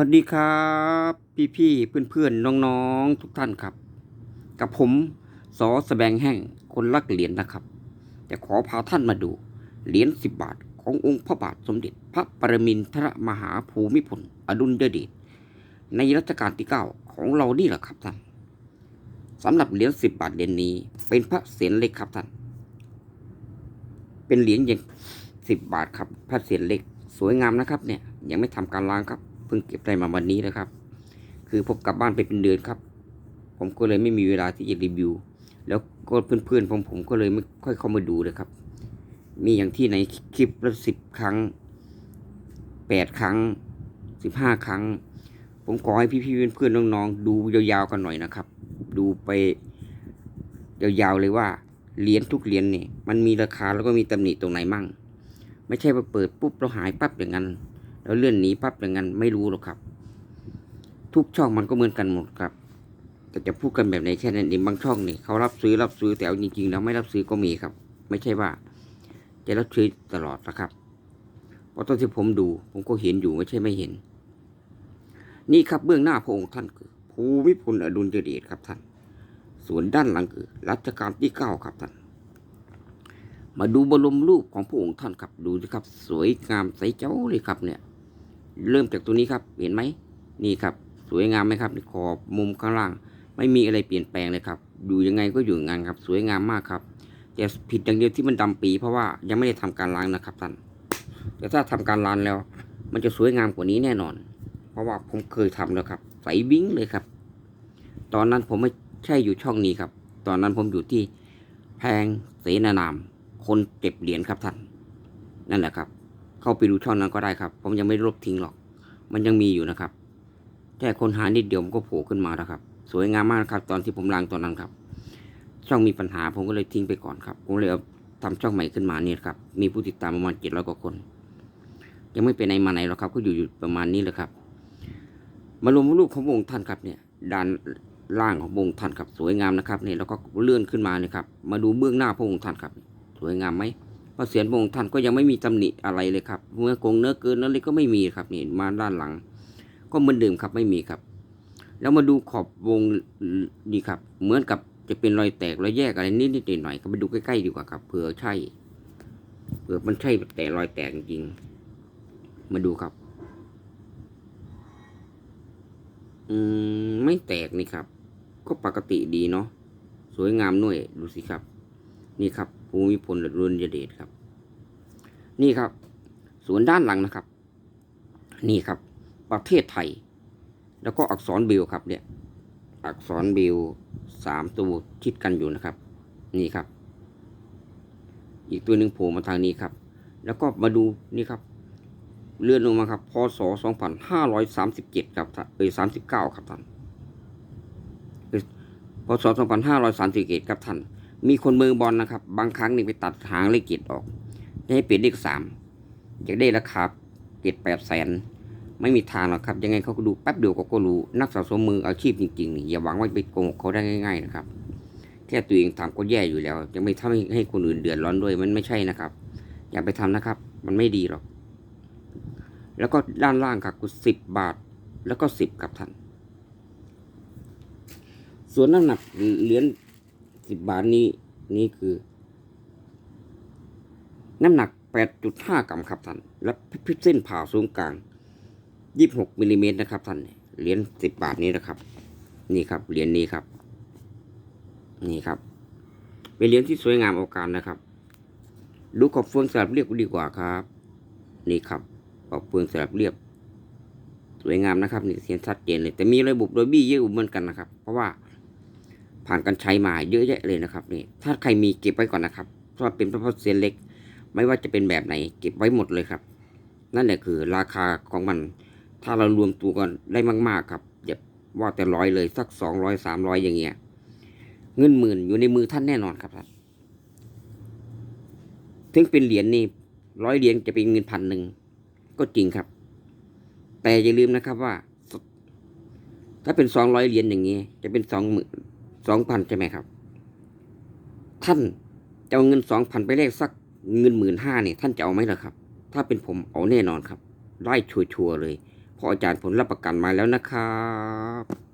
วัสดีครับ พี่พี่เพื่อนเพื่อนน้องๆทุกท่านครับ กับผมสอสแสบงแห้งคนรักเหรียญนะครับ จะขอพาท่านมาดู เหรียญสิบบาทขององค์พระบาทสมเด็จพระปรมินทรมหาภูมิพลอดุลยเดชในรัชกาลที่เก้าของเรานี่แหละครับท่านสำหรับเหรียญสิบบาทเหรียญนี้ เป็นพระเศียรเล็กครับท่านเป็นเหรียญยังสิบบาทครับพระเศียรเล็กสวยงามนะครับเนี่ยยังไม่ทำการล้างครับ เพิ่งเก็บได้มาวันนี้นะครับ คือผมกลับบ้านไปเป็นเดือนครับ ผมก็เลยไม่มีเวลาที่จะรีวิว แล้วก็เพื่อนๆผมผมก็เลยไม่ค่อยเข้ามาดูเลยครับ มีอย่างที่ในคลิปละสิบครั้งแปดครั้งสิบห้าครั้ง ผมขอให้พี่ๆเพื่อนๆน้องๆดูยาวๆกันหน่อยนะครับ ดูไปยาวๆเลยว่าเหรียญทุกเหรียญเนี่ยมันมีราคาแล้วก็มีตำหนิตรงไหนมั่ง ไม่ใช่ว่าเปิดปุ๊บเราหายปั๊บอย่างนั้น แล้วเลื่อนหนีปั๊บอย่างนั้นไม่รู้หรอกครับ ทุกช่องมันก็เหมือนกันหมดครับ แต่จะพูดกันแบบไหนแค่นั้นเองบางช่องนี่เขารับซื้อรับซื้อแต่เอาจริงๆแล้วไม่รับซื้อก็มีครับ ไม่ใช่ว่า จะรับซื้อตลอดนะครับเพราะตอนที่ผมดู ผมก็เห็นอยู่ไม่ใช่ไม่เห็น นี่ครับเบื้องหน้าพระองค์ท่านคือภูมิพลอดุลยเดชครับท่าน ส่วนด้านหลังคือรัชกาลที่เก้าครับท่านมาดูบรมรูปของพระองค์ท่านครับดูสิครับ สวยงามใสเจ้าเลยครับเนี่ย เริ่มจากตัวนี้ครับ เห็นไหมนี่ครับ สวยงามไหมครับขอบมุมข้างล่าง ไม่มีอะไรเปลี่ยนแปลงเลยครับ อยู่ยังไงก็อยู่อย่างนั้นครับ สวยงามมากครับ แต่ผิดอย่างเดียวที่มันดำปี เพราะว่ายังไม่ได้ทำการล้างนะครับท่านแต่ถ้าทำการล้างแล้ว มันจะสวยงามกว่านี้แน่นอน เพราะว่าผมเคยทำแล้วครับ ใสบิ้งเลยครับ ตอนนั้นผมไม่ใช่อยู่ช่องนี้ครับ ตอนนั้นผมอยู่ที่แพงเสนานาม คนเก็บเหรียญครับท่าน นั่นแหละครับ เข้าไปดูช่องนั้นก็ได้ครับ ผมยังไม่ลบทิ้งหรอก มันยังมีอยู่นะครับ แค่คนหานิดเดียวมันก็โผล่ขึ้นมาแล้วครับ สวยงามมากครับ ตอนที่ผมล้างตอนนั้นครับ ช่องมีปัญหาผมก็เลยทิ้งไปก่อนครับ ผมเลยเอาทำช่องใหม่ขึ้นมาเนี่ยครับ มีผู้ติดตามประมาณเจ็ดร้อยกว่าคน ยังไม่ไปไหนมาไหนหรอกครับ ก็อยู่อยู่ประมาณนี้แหละครับ มาลงรูปของพระองค์ท่านครับเนี่ยด้านล่างของพระองค์ท่านครับ สวยงามนะครับเนี่ยแล้วก็เลื่อนขึ้นมาเนี่ยครับ มาดูเบื้องหน้าพระองค์ท่านครับ สวยงามไหม พระเศียรพระองค์ท่านก็ยังไม่มีตำหนิอะไรเลยครับ เมื่อกงเนื้อเกินนั้นเลยก็ไม่มีครับนี่มาด้านหลัง ก็เหมือนเดิมครับไม่มีครับ แล้วมาดูขอบวงนี่ครับ เหมือนกับจะเป็นรอยแตกรอยแยกอะไรนิดนิดหน่อยๆก็ไปดูใกล้ๆดีกว่าครับเผื่อใช่เผื่อมันใช่แต่รอยแตกจริงมาดูครับ อืมไม่แตกนี่ครับ ก็ปกติดีเนาะสวยงามหน่วยดูสิครับ นี่ครับ ภูมิพลอดุลยเดชครับ นี่ครับ ส่วนด้านหลังนะครับ นี่ครับ ประเทศไทย แล้วก็อักษรเบลครับเนี่ย อักษรเบลสามตัวชิดกันอยู่นะครับ นี่ครับ อีกตัวหนึ่งโผล่มาทางนี้ครับ แล้วก็มาดูนี่ครับ เลื่อนลงมาครับพศสองพันห้าร้อยสามสิบเจ็ดครับท่านเอ้ยสามสิบเก้าครับท่านเอ้ยพศสองพันห้าร้อยสามสิบเจ็ดครับท่าน มีคนมือบอลนะครับ บางครั้งนี่ไปตัดหางเลขเจ็ดออกจะให้เปลี่ยนเลขสามอยากได้ราคาเจ็ดแปดแสนไม่มีทางหรอกครับ ยังไงเขาก็ดูแป๊บเดียวก็ก็รู้นักสะสมมืออาชีพจริงๆนี่อย่าหวังว่าไปโกงเขาได้ง่าย ๆ นะครับ แค่ตัวเองทำก็แย่อยู่แล้ว จะไม่ทำให้ให้คนอื่นเดือดร้อนด้วยมันไม่ใช่นะครับ อย่าไปทำนะครับ มันไม่ดีหรอก แล้วก็ด้านล่างครับคือสิบบาท แล้วก็สิบครับท่านส่วนน้ำหนักเหรียญ สิบบาทนี้นี่คือ น้ำหนักแปดจุดห้ากรัมครับท่าน และพิเส้นผ่าศูนย์กลางยี่หกมิลลิเมตรนะครับท่านเหรียญสิบบาทนี้นะครับ นี่ครับเหรียญนี้ครับ นี่ครับ เป็นเหรียญที่สวยงามเอการนะครับดูขอบเฟืองสลับเรียบดีกว่าครับ นี่ครับออกเปลืองสลับเรียบ สวยงามนะครับ นี่เห็นชัดเจนเลยแต่มีระบบโดยบี้เยอะเหมือนกันนะครับ เพราะว่า ผ่านการใช้มาเยอะแยะเลยนะครับนี่ถ้าใครมีเก็บไว้ก่อนนะครับเพราะว่าเป็นพระพุทธเซียนเล็ก ไม่ว่าจะเป็นแบบไหนเก็บไว้หมดเลยครับ นั่นแหละคือราคาของมัน ถ้าเรารวมตัวกันได้มากๆครับอย่าว่าแต่ร้อยเลยสักสองร้อยสามร้อยอย่างเงี้ยเงินหมื่นอยู่ในมือท่านแน่นอนครับท่านถึงเป็นเหรียญนี่ร้อยเหรียญจะเป็นเงินพันหนึ่งก็จริงครับ แต่อย่าลืมนะครับว่า ถ้าเป็นสองร้อยเหรียญอย่างนี้ จะเป็นสองหมื่น สองพันใช่ไหมครับ ท่านจะเอาเงินสองพันไปแลกสักเงินหมื่นห้าเนี่ยท่านจะเอาไหมล่ะครับ ถ้าเป็นผมเอาแน่นอนครับ ได้ชัวร์ๆเลย เพราะอาจารย์ผลรับประกันมาแล้วนะครับ